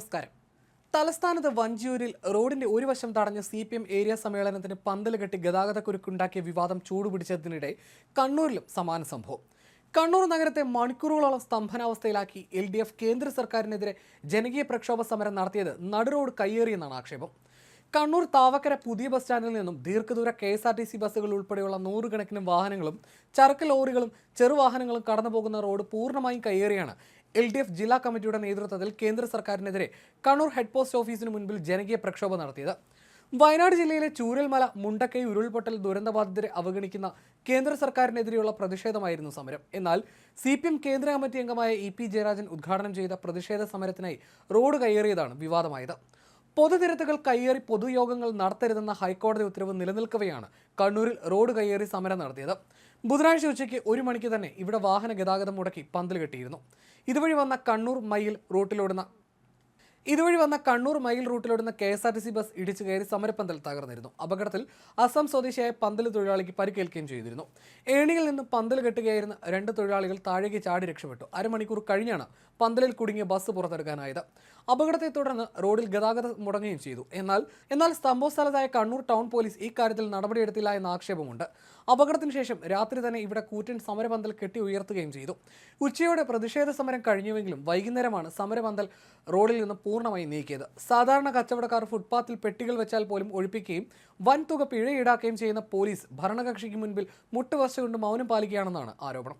നമസ്കാരം. തലസ്ഥാനത്ത് വഞ്ചിയൂരിൽ റോഡിന്റെ ഒരു വശം തടഞ്ഞ് സി പി എം ഏരിയ സമ്മേളനത്തിന് പന്തൽ കെട്ടി ഗതാഗതക്കുരുക്കുണ്ടാക്കിയ വിവാദം ചൂടുപിടിച്ചതിനിടെ കണ്ണൂരിലും സമാന സംഭവം. കണ്ണൂർ നഗരത്തെ മണിക്കൂറുകളോളം സ്തംഭനാവസ്ഥയിലാക്കി എൽ ഡി എഫ് കേന്ദ്ര സർക്കാരിനെതിരെ ജനകീയ പ്രക്ഷോഭ സമരം നടത്തിയത് നടുറോഡ് കയ്യേറിയെന്നാണ് ആക്ഷേപം. കണ്ണൂർ താവക്കര പുതിയ ബസ് സ്റ്റാൻഡിൽ നിന്നും ദീർഘദൂര K S R T C ബസ്സുകൾ ഉൾപ്പെടെയുള്ള നൂറുകണക്കിന് വാഹനങ്ങളും ചരക്ക് ലോറികളും ചെറുവാഹനങ്ങളും കടന്നുപോകുന്ന റോഡ് പൂർണമായും കയ്യേറിയാണ് എൽ ഡി എഫ് ജില്ലാ കമ്മിറ്റിയുടെ നേതൃത്വത്തിൽ കേന്ദ്ര സർക്കാരിനെതിരെ കണ്ണൂർ ഹെഡ് പോസ്റ്റ് ഓഫീസിന് മുൻപിൽ ജനകീയ പ്രക്ഷോഭം നടത്തിയത്. വയനാട് ജില്ലയിലെ ചൂരൽമല മുണ്ടക്കൈ ഉരുൾപൊട്ടൽ ദുരന്തബാധിതരെ അവഗണിക്കുന്ന കേന്ദ്ര സർക്കാരിനെതിരെയുള്ള പ്രതിഷേധമായിരുന്നു സമരം. എന്നാൽ സി പി എം കേന്ദ്ര കമ്മിറ്റി അംഗമായ ഇ പി ജയരാജൻ ഉദ്ഘാടനം ചെയ്ത പ്രതിഷേധ സമരത്തിനായി റോഡ് കയറിയതാണ് വിവാദമായത്. പൊതുനിരത്തുകൾ കയ്യേറി പൊതുയോഗങ്ങൾ നടത്തരുതെന്ന ഹൈക്കോടതി ഉത്തരവ് നിലനിൽക്കവെയാണ് കണ്ണൂരിൽ റോഡ് കയ്യേറി സമരം നടത്തിയത്. ബുധനാഴ്ച ഉച്ചയ്ക്ക് ഒരു മണിക്ക് തന്നെ ഇവിടെ വാഹന ഗതാഗതം മുടക്കി പന്തൽ കെട്ടിയിരുന്നു. ഇതുവഴി വന്ന കണ്ണൂർ മയിൽ റൂട്ടിലോടുന്ന ഇതുവഴി വന്ന Kannur Mayyil റൂട്ടിലോടുന്ന K S R T C bus ഇടിച്ചു കയറി സമരപ്പന്തൽ തകർന്നിരുന്നു. അപകടത്തിൽ അസം സ്വദേശിയായ പന്തൽ തൊഴിലാളിക്ക് പരിക്കേൽക്കുകയും ചെയ്തിരുന്നു. ഏണിയിൽ നിന്ന് പന്തൽ കെട്ടുകയായിരുന്ന രണ്ട് തൊഴിലാളികൾ താഴേക്ക് ചാടി രക്ഷപ്പെട്ടു. അരമണിക്കൂർ കഴിഞ്ഞാണ് പന്തലിൽ കുടുങ്ങിയ ബസ് പുറത്തെടുക്കാനായത്. അപകടത്തെ തുടർന്ന് റോഡിൽ ഗതാഗതം മുടങ്ങുകയും ചെയ്തു. എന്നാൽ എന്നാൽ സംഭവ സ്ഥലത്തായ കണ്ണൂർ ടൗൺ പോലീസ് ഈ കാര്യത്തിൽ നടപടിയെടുത്തില്ല എന്ന ആക്ഷേപമുണ്ട്. അപകടത്തിന് ശേഷം രാത്രി തന്നെ ഇവിടെ കൂറ്റൻ സമരപന്തൽ കെട്ടി ഉയർത്തുകയും ചെയ്തു. ഉച്ചയോടെ പ്രതിഷേധ സമരം കഴിഞ്ഞുവെങ്കിലും വൈകുന്നേരമാണ് സമരപന്തൽ റോഡിൽ നിന്ന് പൂർണമായി നീക്കിയത്. സാധാരണ കച്ചവടക്കാർ ഫുട്പാത്തിൽ പെട്ടികൾ വെച്ചാൽ പോലും ഒഴിപ്പിക്കുകയും വൻതുക പിഴ ഈടാക്കുകയും ചെയ്യുന്ന പോലീസ് ഭരണകക്ഷിക്ക് മുൻപിൽ മുട്ടുവശ കൊണ്ട് മൗനം പാലിക്കുകയാണെന്നാണ് ആരോപണം.